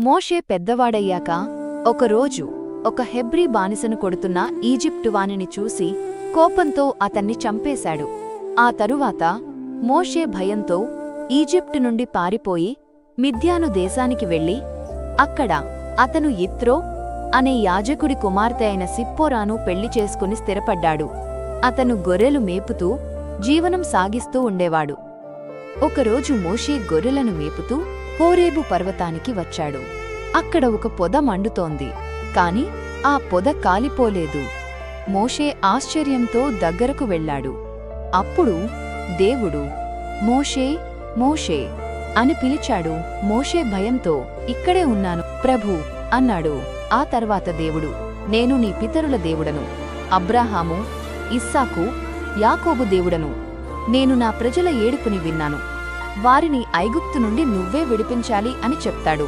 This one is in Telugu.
మోషే పెద్దవాడయ్యాక ఒకరోజు ఒక హెబ్రీ బానిసను కొడుతున్న ఈజిప్టు వానిని చూసి కోపంతో అతన్ని చంపేశాడు. ఆ తరువాత మోషే భయంతో ఈజిప్టు నుండి పారిపోయి మిథ్యాను దేశానికి వెళ్ళి అక్కడ అతను ఇత్రో అనే యాజకుడి కుమార్తె అయిన సిప్పోరాను పెళ్ళి చేసుకుని స్థిరపడ్డాడు. అతను గొర్రెలు మేపుతూ జీవనం సాగిస్తూ ఉండేవాడు. ఒకరోజు మోషే గొర్రెలను మేపుతూ హోరేబు పర్వతానికి వచ్చాడు. అక్కడ ఒక పొద మండుతోంది. కాని ఆ పొద కాలిపోలేదు. మోషే ఆశ్చర్యంతో దగ్గరకు వెళ్ళాడు. అప్పుడు దేవుడు మోషే మోషే అని పిలిచాడు. మోషే భయంతో ఇక్కడే ఉన్నాను ప్రభు అన్నాడు. ఆ తర్వాత దేవుడు నేను నీ పితరుల దేవుడను అబ్రాహాము ఇస్సాకు యాకోబు దేవుడను. నేను నా ప్రజల ఏడుపుని విన్నాను. వారిని ఐగుప్తు నుండి నువ్వే విడిపించాలి అని చెప్తాడు.